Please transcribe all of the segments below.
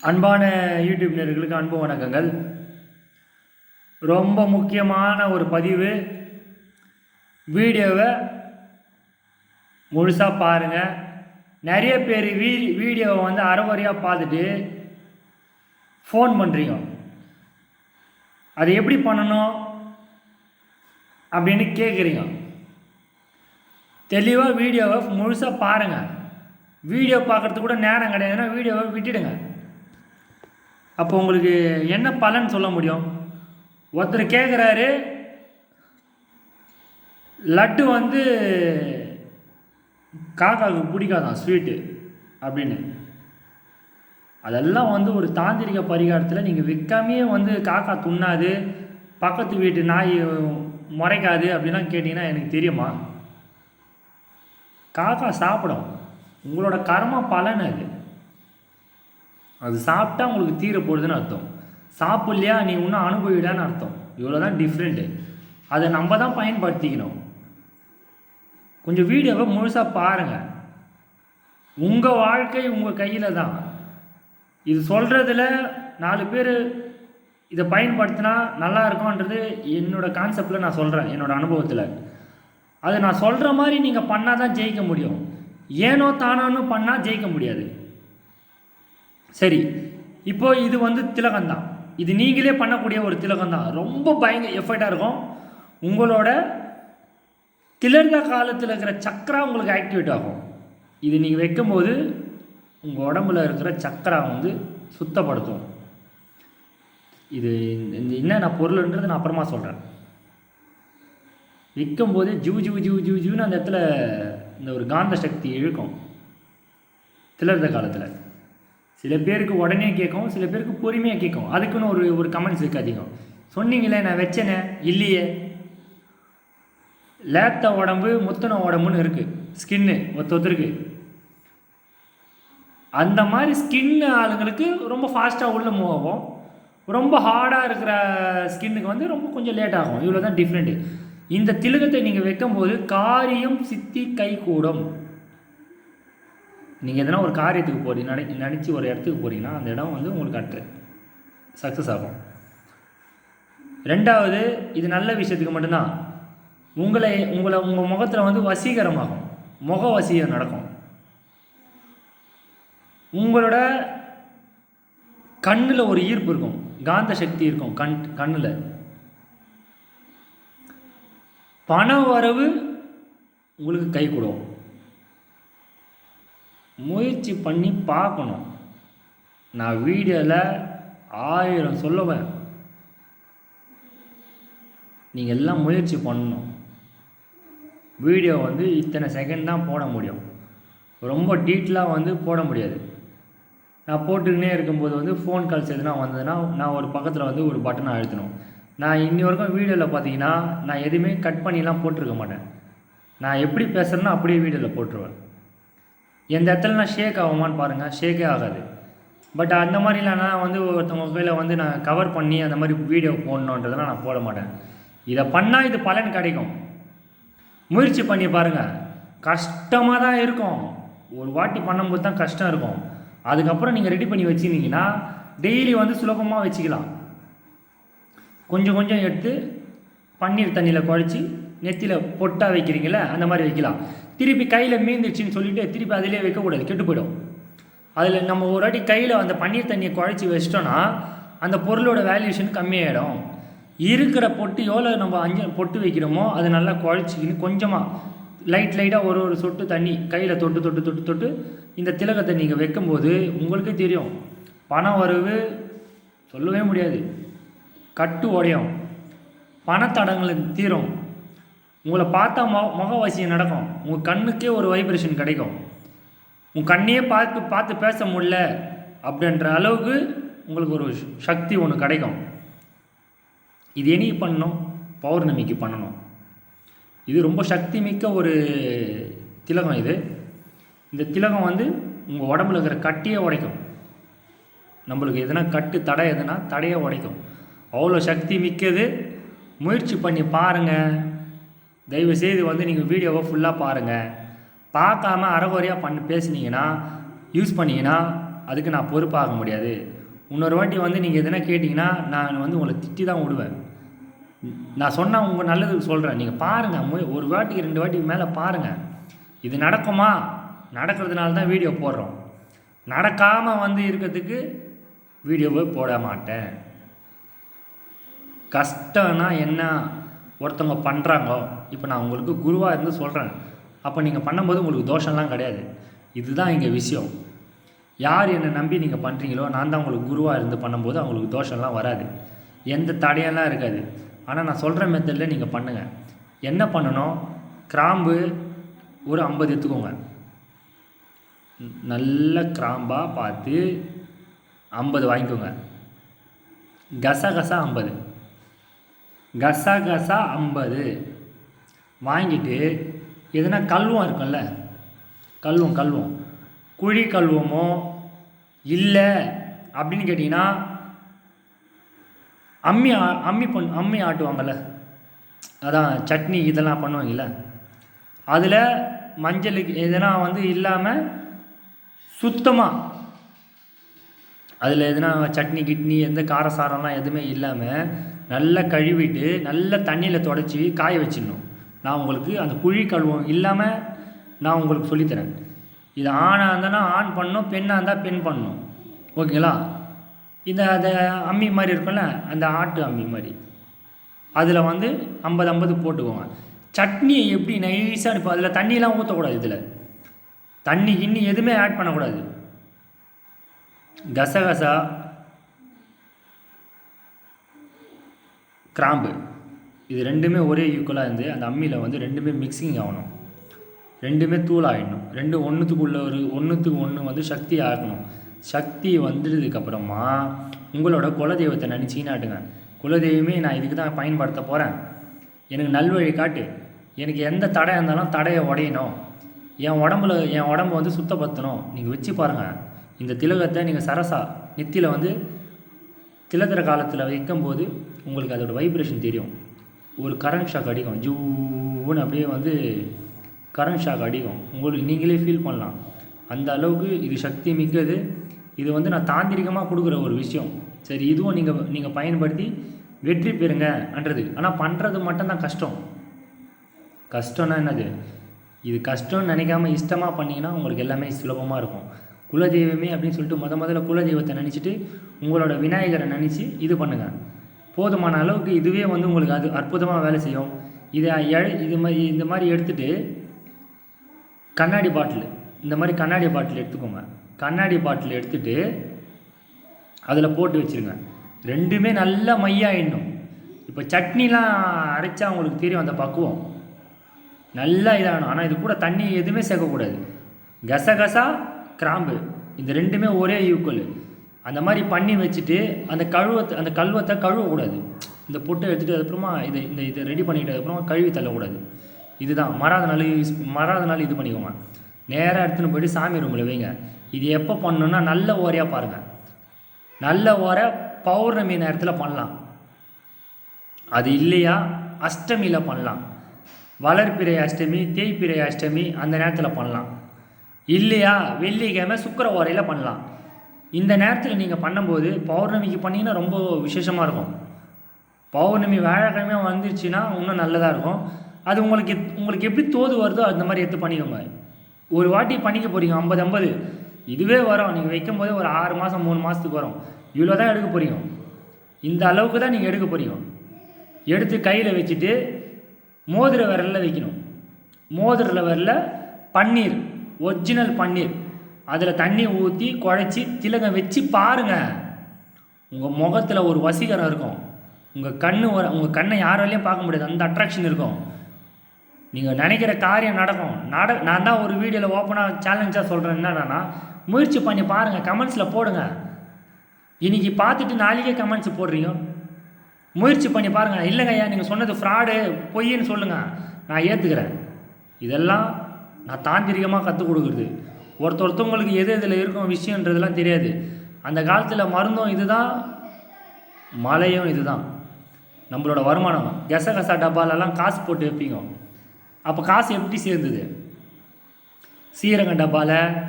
அன்பான யூடியூப் நேர்களுக்கு அன்பு வணக்கங்கள். ரொம்ப முக்கியமான ஒரு பதிவு. வீடியோவை முழுசாக பாருங்கள் நிறைய பேர் வீ வீடியோவை வந்து அறகுறையாக பார்த்துட்டு ஃபோன் பண்ணுறீங்க அது எப்படி பண்ணணும்? அப்படின்னு கேட்குறீங்க தெளிவாக வீடியோவை முழுசாக பாருங்கள் வீடியோ பார்க்குறதுக்கு கூட நேரம் கிடையாதுன்னா வீடியோவை விட்டுடுங்க. அப்போ உங்களுக்கு என்ன பலன் சொல்ல முடியும்? ஒருத்தர் கேட்குறாரு லட்டு வந்து காக்காவுக்கு பிடிக்காதான் ஸ்வீட்டு அப்படின்னு. அதெல்லாம் வந்து ஒரு தாந்திரிக பரிகாரத்தில் நீங்கள் விற்காமையே வந்து காக்கா துண்ணாது பக்கத்து வீட்டு நாய் முறைக்காது அப்படிலாம் கேட்டிங்கன்னா எனக்கு தெரியுமா? காக்கா சாப்பிடும். உங்களோட கர்ம பலன் அது. அது சாப்பிட்டா உங்களுக்கு தீர அர்த்தம். சாப்பிட்லையா நீ இன்னும் அனுபவிடான்னு அர்த்தம். இவ்வளோ தான் டிஃப்ரெண்ட்டு அதை நம்ம தான் பயன்படுத்திக்கணும். கொஞ்சம் வீடியோவை முழுசாக பாருங்கள் உங்கள் வாழ்க்கை உங்கள் கையில் தான். இது சொல்கிறதுல நாலு பேர் இதை பயன்படுத்தினா நல்லா இருக்கும்ன்றது என்னோடய கான்செப்டில் நான் சொல்கிறேன் என்னோடய அனுபவத்தில். அது நான் சொல்கிற மாதிரி நீங்கள் பண்ணால் தான் ஜெயிக்க முடியும். ஏனோ தானோன்னு பண்ணால் ஜெயிக்க முடியாது. சரி இப்போ இது வந்து திலகம் தான் இது நீங்களே பண்ணக்கூடிய ஒரு திலகம் தான் ரொம்ப பயங்கர எஃபர்ட்டாக இருக்கும். உங்களோட திலர்ந்த காலத்தில் இருக்கிற சக்கரா உங்களுக்கு ஆக்டிவேட் ஆகும். இது நீங்கள் வைக்கும்போது உங்கள் உடம்புல இருக்கிற சக்கரா வந்து சுத்தப்படுத்தும். இது இந்த என்னென்ன பொருள்ன்றது நான் அப்புறமா சொல்கிறேன் விற்கும்போது ஜூ ஜூ ஜிவு ஜூ ஜிவுன்னு அந்த இடத்துல இந்த ஒரு காந்த சக்தி இழுக்கும். திலர்ந்த காலத்தில். சில பேருக்கு உடனே கேட்கும் சில பேருக்கு பொறுமையாக கேட்கும் அதுக்குன்னு ஒரு ஒரு கமெண்ட்ஸ் இருக்கு அதிகம். சொன்னீங்களே நான் வச்சேனே இல்லையே. லேத்த உடம்பு முத்தன உடம்புன்னு இருக்குது ஸ்கின்னு ஒருத்த ஒருத்தருக்கு அந்த மாதிரி ஸ்கின் ஆளுங்களுக்கு ரொம்ப ஃபாஸ்ட்டாக உள்ளே மூவ் ஆகும். ரொம்ப ஹார்டாக இருக்கிற ஸ்கின்னுக்கு வந்து ரொம்ப கொஞ்சம் லேட் ஆகும். இவ்வளோ தான் டிஃப்ரெண்ட்டு இந்த திலகத்தை நீங்கள் வைக்கும்போது காரியம் சித்தி கை கூடும். நீங்கள் எதனா ஒரு காரியத்துக்கு போகிறீங்க நினை நினச்சி ஒரு இடத்துக்கு போகிறீங்கன்னா அந்த இடம் வந்து உங்களுக்கு அற்று. சக்ஸஸ் ஆகும். ரெண்டாவது இது நல்ல விஷயத்துக்கு மட்டும்தான். உங்களை உங்களை உங்கள் முகத்தில் வந்து வசீகரமாகும். முக வசீகரம் நடக்கும். உங்களோட கண்ணில் ஒரு ஈர்ப்பு இருக்கும். காந்த சக்தி இருக்கும் கண் கண்ணில். பண வரவு உங்களுக்கு கை கொடுக்கும். முயற்சி பண்ணி பார்க்கணும். நான் வீடியோவில் ஆயிரம் சொல்லுவேன். நீங்கள் எல்லாம் முயற்சி பண்ணணும். வீடியோ வந்து இத்தனை செகண்ட் தான் போட முடியும். ரொம்ப டீட்டெயிலாக வந்து போட முடியாது. நான் போட்டுக்கினே இருக்கும்போது வந்து ஃபோன் கால்ஸ் எதுனா வந்ததுன்னா நான் ஒரு பக்கத்தில் வந்து ஒரு பட்டனை அழுத்தணும். நான் இன்னி வரைக்கும் வீடியோவில் பார்த்தீங்கன்னா நான் எதுவுமே கட் பண்ணிலாம் போட்டிருக்க மாட்டேன். நான் எப்படி பேசுகிறேன்னா அப்படியே வீடியோவில் போட்டுருவேன். எந்த இடத்துல நான் ஷேக் ஆகுமான்னு பாருங்கள் ஷேக்கே ஆகாது. பட் அந்த மாதிரிலாம் நான் வந்து ஒருத்தவங்க கையில் வந்து நான் கவர் பண்ணி அந்த மாதிரி வீடியோ போடணுன்றதெல்லாம் நான் போட மாட்டேன். இதை பண்ணால் இது பலன் கிடைக்கும். முயற்சி பண்ணி பாருங்கள் கஷ்டமாக தான் இருக்கும். ஒரு வாட்டி பண்ணும்போது தான் கஷ்டம் இருக்கும். அதுக்கப்புறம் நீங்கள் ரெடி பண்ணி வச்சுருந்தீங்கன்னா டெய்லி வந்து சுலபமாக வச்சுக்கலாம். கொஞ்சம் கொஞ்சம் எடுத்து பன்னீர் தண்ணியில் குழச்சி நெத்தியில் பொட்டாக வைக்கிறீங்களே அந்த மாதிரி வைக்கலாம். திருப்பி கையில் மீந்துச்சுன்னு சொல்லிவிட்டு திருப்பி அதிலே வைக்கக்கூடாது கெட்டு போயிடும். அதில் நம்ம ஒரு வாட்டி கையில் அந்த பன்னீர் தண்ணியை குழச்சி வச்சிட்டோன்னா அந்த பொருளோட வேல்யூஷன் கம்மியாயிடும். இருக்கிற பொட்டு எவ்வளோ நம்ம அஞ்சு பொட்டு வைக்கிறோமோ அது நல்லா குழச்சிக்கின்னு கொஞ்சமாக லைட் லைட்டாக ஒரு ஒரு சொட்டு தண்ணி கையில் தொட்டு தொட்டு தொட்டு தொட்டு இந்த திலகத்தை நீங்கள் வைக்கும்போது உங்களுக்கே தெரியும். பணம் வரவு சொல்லவே முடியாது. கட்டு உடையும். பணத்தடங்கள் தீரும். உங்களை பார்த்தா மொ முகவாசியம் நடக்கும். உங்கள் கண்ணுக்கே ஒரு வைப்ரேஷன் கிடைக்கும். உன் கண்ணையே பார்த்து பார்த்து பேச முடியல அப்படின்ற அளவுக்கு உங்களுக்கு ஒரு சக்தி ஒன்று கிடைக்கும். இது என்னைக்கு பண்ணணும். பௌர்ணமிக்கு பண்ணணும். இது ரொம்ப சக்தி மிக்க ஒரு திலகம் இது. இந்த திலகம் வந்து உங்கள் உடம்புல இருக்கிற கட்டியை உடைக்கும். நம்மளுக்கு எதுனா கட்டு தடை எதுனா தடையை உடைக்கும். அவ்வளோ சக்தி மிக்கது. முயற்சி பண்ணி பாருங்கள் தயவுசெய்து வந்து நீங்கள் வீடியோவை ஃபுல்லாக பாருங்கள் பார்க்காம அறகுறையாக பண்ணி பேசுனீங்கன்னா யூஸ் பண்ணிங்கன்னா அதுக்கு நான் பொறுப்பாக முடியாது. இன்னொரு வாட்டி வந்து நீங்கள் எதனா கேட்டிங்கன்னா நான் வந்து உங்களை திட்டி தான் விடுவேன். நான் சொன்னால் உங்கள் நல்லதுக்கு சொல்கிறேன் நீங்கள் பாருங்கள் மு ஒரு வாட்டிக்கு ரெண்டு வாட்டிக்கு மேலே பாருங்கள் இது நடக்குமா? நடக்கிறதுனால தான் வீடியோ போடுறோம். நடக்காமல் வந்து இருக்கிறதுக்கு வீடியோவை போட மாட்டேன். கஷ்டம்னா என்ன? ஒருத்தவங்க பண்ணுறாங்கோ இப்போ நான் உங்களுக்கு குருவாக இருந்து சொல்கிறேன் அப்போ நீங்கள் பண்ணும்போது உங்களுக்கு தோஷம்லாம் கிடையாது. இதுதான் இங்கே விஷயம். யார் என்னை நம்பி நீங்கள் பண்ணுறீங்களோ நான் தான் உங்களுக்கு குருவாக இருந்து பண்ணும்போது அவங்களுக்கு தோஷம்லாம் வராது. எந்த தடையெல்லாம் இருக்காது. ஆனால் நான் சொல்கிற மெத்தடில் நீங்கள் பண்ணுங்கள் என்ன பண்ணணும்? கிராம்பு ஒரு ஐம்பது எடுத்துக்கோங்க. நல்ல கிராம்பாக பார்த்து ஐம்பது வாங்கிக்கோங்க. கசகசா ஐம்பது. கசகசா ஐம்பது. வாங்கிட்டு எதுனா கல்வம் இருக்கும்ல கல்வம் கல்வம். குழி கல்வமோ இல்லை அப்படின்னு கேட்டிங்கன்னா அம்மி ஆ- அம்மி பண் அம்மி ஆட்டுவாங்கள்ல அதான் சட்னி இதெல்லாம் பண்ணுவாங்கல்ல அதில் மஞ்சளுக்கு எதனா வந்து இல்லாமல் சுத்தமாக அதில் எதுனா சட்னி கிட்னி எந்த காரசாரம்லாம் எதுவுமே இல்லாமல் நல்லா கழுவிட்டு நல்ல தண்ணியில் தொடச்சி காய வச்சிடணும். நான் உங்களுக்கு அந்த குழி கழுவம் இல்லாமல் நான் உங்களுக்கு சொல்லித்தரேன். இது ஆணாக இருந்தனா ஆண் பண்ணணும் பெண்ணாக இருந்தால் பெண் பண்ணணும் ஓகேங்களா? இந்த அதை அம்மி மாதிரி இருக்கும்ல அந்த ஆட்டு அம்மி மாதிரி. அதில் வந்து ஐம்பது ஐம்பது போட்டுக்கோங்க. சட்னியை எப்படி நைஸாக இப்போ அதில் தண்ணியெலாம் ஊற்றக்கூடாது இதில். தண்ணி கிண்ணி எதுவுமே ஆட் பண்ணக்கூடாது. கசகசா கிராம்பு. இது ரெண்டுமே ஒரே ஈக்குவலாக இருந்து அந்த அம்மியில் வந்து ரெண்டுமே மிக்சிங் ஆகணும். ரெண்டுமே தூளாகிடணும் ரெண்டு ஒன்றுத்துக்குள்ள ஒரு ஒன்றுத்துக்கு ஒன்று வந்து சக்தி ஆகணும். சக்தி வந்துடுதுக்கப்புறமா உங்களோட குலதெய்வத்தை நினச்சிங்கன்னாட்டுங்க குலதெய்வமே நான் இதுக்கு தான் பயன்படுத்த போகிறேன் எனக்கு நல்வழி காட்டு. எனக்கு எந்த தடையாக இருந்தாலும் தடையை உடையணும். என் உடம்புல என் உடம்பு வந்து சுத்தப்படுத்தணும். நீங்கள் வச்சு பாருங்கள் இந்த திலகத்தை நீங்கள் சரசா நெத்தியில் வந்து திலத்திர காலத்தில் வைக்கும்போது உங்களுக்கு அதோட வைப்ரேஷன் தெரியும். ஒரு கரண்ட் ஷாக் அடிக்கும். ஜூன்னு அப்படியே வந்து கரண்ட் ஷாக் அடிக்கும். உங்களுக்கு நீங்களே ஃபீல் பண்ணலாம். அந்த அளவுக்கு இது சக்தி மிக்கது. இது வந்து நான் தாந்திரிகமாக கொடுக்குற ஒரு விஷயம். சரி இதுவும் நீங்கள் நீங்கள் பயன்படுத்தி வெற்றி பெறுங்கன்றது. ஆனால் பண்ணுறது மட்டும்தான் கஷ்டம். கஷ்டம்னா என்னது? இது கஷ்டம்னு நினைக்காம இஷ்டமாக பண்ணிங்கன்னா உங்களுக்கு எல்லாமே சுலபமாக இருக்கும். குலதெய்வமே அப்படின்னு சொல்லிட்டு முத முதல்ல குலதெய்வத்தை நினச்சிட்டு உங்களோட விநாயகரை நினச்சி இது பண்ணுங்கள் போதுமான அளவுக்கு இதுவே வந்து உங்களுக்கு அது அற்புதமாக வேலை செய்யும். இதை இது மாதிரி இந்த மாதிரி எடுத்துகிட்டு கண்ணாடி பாட்டில். இந்த மாதிரி கண்ணாடி பாட்டில் எடுத்துக்கோங்க. கண்ணாடி பாட்டில் எடுத்துகிட்டு அதில் போட்டு வச்சுருங்க. ரெண்டுமே நல்லா மையாயிடணும். இப்போ சட்னிலாம் அரைச்சா உங்களுக்கு தெரியும் அந்த பக்குவம். நல்லா இதாகணும். ஆனால் இது கூட தண்ணி எதுவுமே சேர்க்கக்கூடாது. கசகசா கிராம்பு. இந்த ரெண்டுமே ஒரே ஈக்குவல். அந்த மாதிரி பண்ணி வச்சுட்டு அந்த கழுவத்தை அந்த கல்வத்தை கழுவக்கூடாது. இந்த பொட்டை எடுத்துகிட்டு அதுக்கப்புறமா இதை இந்த இதை ரெடி பண்ணிட்டு அதுக்கப்புறமா கழுவி தள்ளக்கூடாது. இதுதான். மறாத நாள் யூஸ் மறாத நாள் இது பண்ணிக்கோங்க. நேராக எடுத்துன்னு போயிட்டு சாமி ரூமில் வைங்க. இது எப்போ பண்ணணுன்னா நல்ல ஓரையாக பாருங்கள் நல்ல ஓரை பௌர்ணமி நேரத்தில் பண்ணலாம். அது இல்லையா? அஷ்டமியில் பண்ணலாம். வளர்ப்பிறை அஷ்டமி தேய்ப்பிறை அஷ்டமி அந்த நேரத்தில் பண்ணலாம். இல்லையா? வெள்ளிக்கிழமை சுக்கிர ஓரையில் பண்ணலாம். இந்த நேரத்தில் நீங்கள் பண்ணும்போது பௌர்ணமிக்கு பண்ணிங்கன்னா ரொம்ப விசேஷமாக இருக்கும். பௌர்ணமி வியாழக்கிழமையாக வந்துருச்சுன்னா இன்னும் நல்லதாக இருக்கும். அது உங்களுக்கு எத்- உங்களுக்கு எப்படி தோது வருதோ அந்த மாதிரி எடுத்து பண்ணிக்கோங்க. ஒரு வாட்டி பண்ணிக்க போகிறீங்க ஐம்பது ஐம்பது. இதுவே வரும். நீங்கள் வைக்கும் போது ஒரு ஆறு மாதம் மூணு மாதத்துக்கு வரும். இவ்வளோ தான் எடுக்க போகிறீங்க இந்த அளவுக்கு தான் நீங்கள் எடுக்க போகிறீங்க எடுத்து கையில் வச்சுட்டு மோதிர விரலில் வைக்கணும். மோதிர விரலில் பன்னீர் ஒரிஜினல் பன்னீர். அதில் தண்ணி ஊற்றி குழச்சி திலகம் வச்சு பாருங்கள் உங்கள் முகத்தில் ஒரு வசீகரம் இருக்கும். உங்கள் கண் ஒரு உங்கள் கண்ணை யாராலையும் பார்க்க முடியாது. அந்த அட்ராக்ஷன் இருக்கும். நீங்கள் நினைக்கிற காரியம் நடக்கும். நட நான் தான் ஒரு வீடியோவில் ஓப்பனாக சேலஞ்சாக சொல்கிறேன் என்னென்னா முயற்சி பண்ணி பாருங்கள் கமெண்ட்ஸில் போடுங்க. இன்னைக்கு பார்த்துட்டு நாளைக்கே கமெண்ட்ஸ் போடுறீங்க. முயற்சி பண்ணி பாருங்கள் இல்லைங்க ஐயா நீங்கள் சொன்னது ஃப்ராடு பொய்ன்னு சொல்லுங்கள் நான் ஏற்றுக்கிறேன் இதெல்லாம் நான் தாந்திரிகமாக கற்றுக் கொடுக்குறது. ஒருத்த ஒருத்தவங்களுக்கு எது எதில் இருக்கும் விஷயன்றதெல்லாம் தெரியாது. அந்த காலத்தில் மருந்தும் இதுதான் மழையும் இதுதான். நம்மளோட வருமானம். கசகசா டப்பாலெல்லாம் காசு போட்டு வைப்பீங்க. அப்போ காசு எப்படி சேர்ந்தது? சீரக டப்பாவில்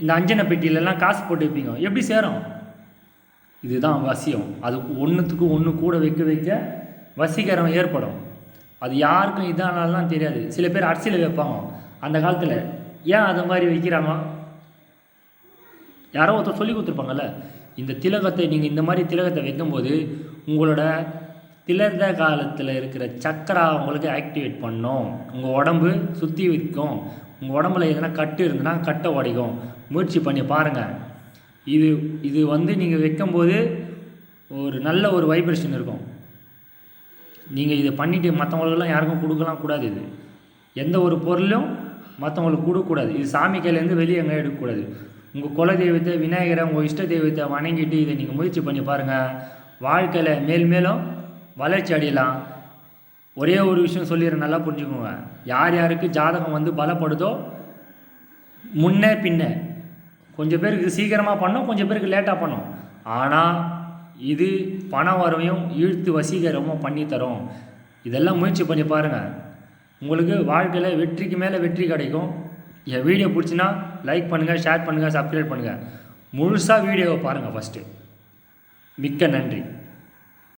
இந்த அஞ்சனை பெட்டியிலலாம் காசு போட்டு வைப்பீங்க. எப்படி சேரும்? இதுதான் வசியம். அது ஒன்றுத்துக்கு ஒன்று கூட வைக்க வைக்க வசீகரம் ஏற்படும். அது யாருக்கும் இதானாலாம் தெரியாது. சில பேர் அரசியல் வைப்பாங்க. அந்த காலத்தில் ஏன் அது மாதிரி வைக்கிறாங்க? யாரோ ஒருத்தர் சொல்லி கொடுத்துருப்பாங்கல்ல இந்த திலகத்தை நீங்கள் இந்த மாதிரி திலகத்தை வைக்கும்போது உங்களோட திலர்ந்த காலத்தில் இருக்கிற சக்கரா உங்களுக்கு ஆக்டிவேட் பண்ணும். உங்கள் உடம்பு சுற்றி விற்கும் உங்கள் உடம்புல எதனா கட்டு இருந்ததுன்னா கட்டை உடைக்கும். முயற்சி பண்ணி பாருங்கள் இது இது வந்து நீங்கள் வைக்கும்போது ஒரு நல்ல ஒரு வைப்ரேஷன் இருக்கும். நீங்கள் இதை பண்ணிவிட்டு மற்றவங்களுக்கெல்லாம் யாருக்கும் கொடுக்கலாம் கூடாது இது. எந்த ஒரு பொருளும் மற்றவங்களுக்கு கொடுக்கக்கூடாது. இது சாமி கையிலேருந்து வெளியே எங்கே எடுக்கக்கூடாது. உங்கள் குல தெய்வத்தை விநாயகரை உங்கள் இஷ்ட தெய்வத்தை வணங்கிட்டு இதை நீங்கள் முயற்சி பண்ணி பாருங்கள் வாழ்க்கையில் மேல் மேலும் வளர்ச்சி அடையலாம். ஒரே ஒரு விஷயம் சொல்லிடுறேன் நல்லா புரிஞ்சுக்கோங்க. யார் யாருக்கு ஜாதகம் வந்து பலப்படுதோ முன்னே பின்ன. கொஞ்சம் பேருக்கு சீக்கிரமாக பண்ணும் கொஞ்சம் பேருக்கு லேட்டாக பண்ணும். ஆனால் இது பண வரவையும் இழுத்து வசீகரமும் பண்ணி தரும் இதெல்லாம் முயற்சி பண்ணி பாருங்கள் உங்களுக்கு வாழ்க்கையில் வெற்றிக்கு மேலே வெற்றி கிடைக்கும். என் வீடியோ பிடிச்சின்னா லைக் பண்ணுங்கள் ஷேர் பண்ணுங்கள் சப்ஸ்கிரைப் பண்ணுங்கள் முழுசாக வீடியோவை பாருங்கள் ஃபஸ்ட்டு மிக்க நன்றி.